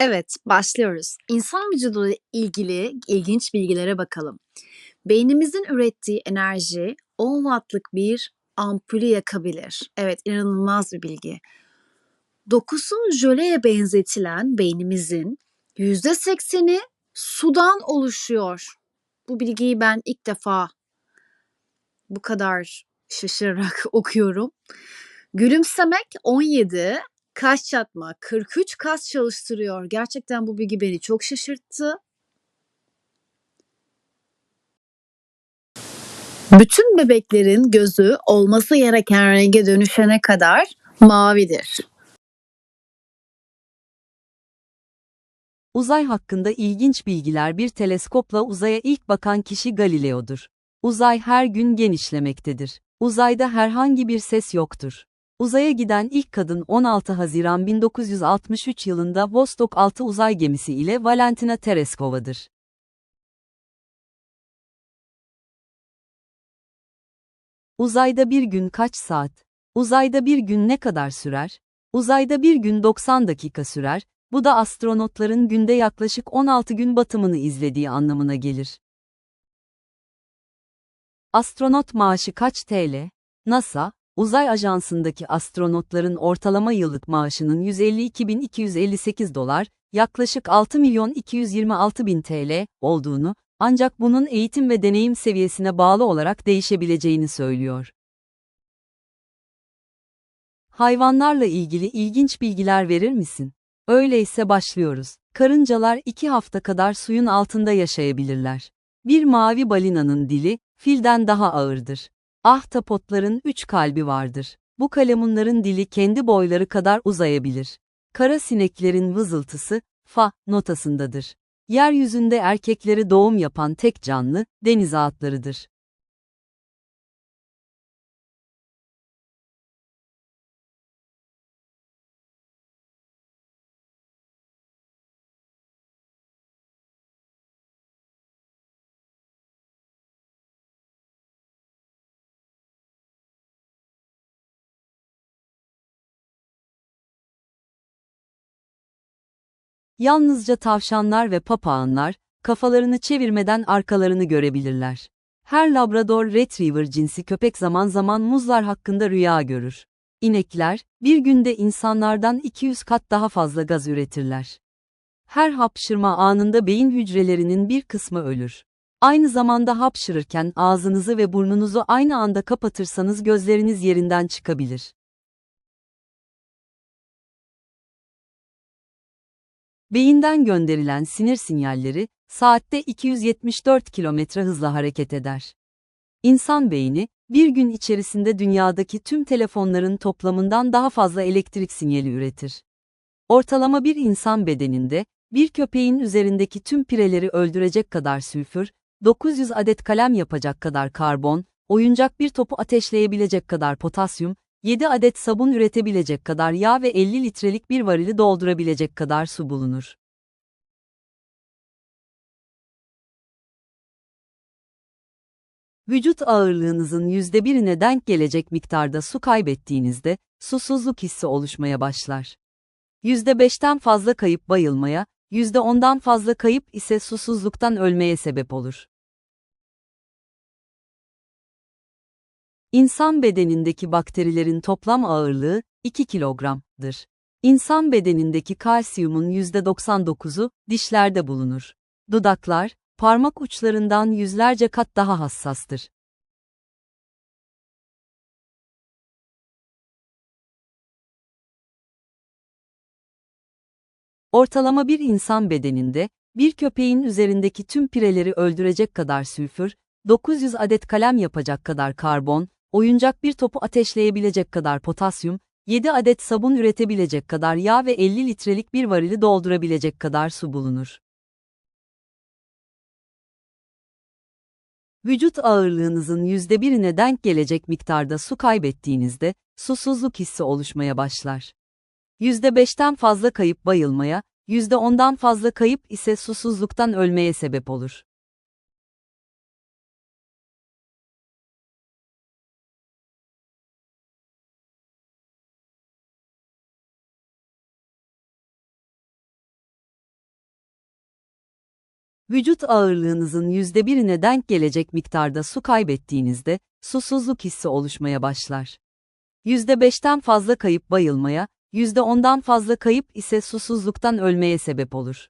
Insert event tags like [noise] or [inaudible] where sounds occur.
Evet, başlıyoruz. İnsan vücuduyla ilgili ilginç bilgilere bakalım. Beynimizin ürettiği enerji 10 wattlık bir ampulü yakabilir. Evet, inanılmaz bir bilgi. Dokusu jöleye benzetilen beynimizin %80'i sudan oluşuyor. Bu bilgiyi ben ilk defa bu kadar şaşırarak [laughs] okuyorum. Gülümsemek 17, kaş çatma 43 kas çalıştırıyor. Gerçekten bu bilgi beni çok şaşırttı. Bütün bebeklerin gözü olması gereken renge dönüşene kadar mavidir. Uzay hakkında ilginç bilgiler bir teleskopla uzaya ilk bakan kişi Galileo'dur. Uzay her gün genişlemektedir. Uzayda herhangi bir ses yoktur. Uzaya giden ilk kadın 16 Haziran 1963 yılında Vostok 6 uzay gemisi ile Valentina Tereskova'dır. Uzayda bir gün kaç saat? Uzayda bir gün ne kadar sürer? Uzayda bir gün 90 dakika sürer, bu da astronotların günde yaklaşık 16 gün batımını izlediği anlamına gelir. Astronot maaşı kaç TL? NASA, Uzay Ajansı'ndaki astronotların ortalama yıllık maaşının 152.258 dolar, yaklaşık 6 milyon 226 bin TL olduğunu, ancak bunun eğitim ve deneyim seviyesine bağlı olarak değişebileceğini söylüyor. Hayvanlarla ilgili ilginç bilgiler verir misin? Öyleyse başlıyoruz. Karıncalar iki hafta kadar suyun altında yaşayabilirler. Bir mavi balinanın dili, filden daha ağırdır. Ahtapotların üç kalbi vardır. Bu kalemunların dili kendi boyları kadar uzayabilir. Kara sineklerin vızıltısı, fa, notasındadır. Yeryüzünde erkekleri doğum yapan tek canlı, deniz atlarıdır. Yalnızca tavşanlar ve papağanlar, kafalarını çevirmeden arkalarını görebilirler. Her Labrador Retriever cinsi köpek zaman zaman muzlar hakkında rüya görür. İnekler, bir günde insanlardan 200 kat daha fazla gaz üretirler. Her hapşırma anında beyin hücrelerinin bir kısmı ölür. Aynı zamanda hapşırırken ağzınızı ve burnunuzu aynı anda kapatırsanız gözleriniz yerinden çıkabilir. Beyinden gönderilen sinir sinyalleri, saatte 274 km hızla hareket eder. İnsan beyni, bir gün içerisinde dünyadaki tüm telefonların toplamından daha fazla elektrik sinyali üretir. Ortalama bir insan bedeninde, bir köpeğin üzerindeki tüm pireleri öldürecek kadar sülfür, 900 adet kalem yapacak kadar karbon, oyuncak bir topu ateşleyebilecek kadar potasyum, 7 adet sabun üretebilecek kadar yağ ve 50 litrelik bir varili doldurabilecek kadar su bulunur. Vücut ağırlığınızın yüzde birine denk gelecek miktarda su kaybettiğinizde, susuzluk hissi oluşmaya başlar. Yüzde beşten fazla kayıp bayılmaya, yüzde ondan fazla kayıp ise susuzluktan ölmeye sebep olur. İnsan bedenindeki bakterilerin toplam ağırlığı 2 kilogramdır. İnsan bedenindeki kalsiyumun %99'u dişlerde bulunur. Dudaklar, parmak uçlarından yüzlerce kat daha hassastır. Ortalama bir insan bedeninde, bir köpeğin üzerindeki tüm pireleri öldürecek kadar sülfür, 900 adet kalem yapacak kadar karbon, oyuncak bir topu ateşleyebilecek kadar potasyum, 7 adet sabun üretebilecek kadar yağ ve 50 litrelik bir varili doldurabilecek kadar su bulunur. Vücut ağırlığınızın yüzde birine denk gelecek miktarda su kaybettiğinizde, susuzluk hissi oluşmaya başlar. Yüzde beşten fazla kayıp bayılmaya, yüzde ondan fazla kayıp ise susuzluktan ölmeye sebep olur. Vücut ağırlığınızın yüzde birine denk gelecek miktarda su kaybettiğinizde, susuzluk hissi oluşmaya başlar. Yüzde beşten fazla kayıp bayılmaya, yüzde ondan fazla kayıp ise susuzluktan ölmeye sebep olur.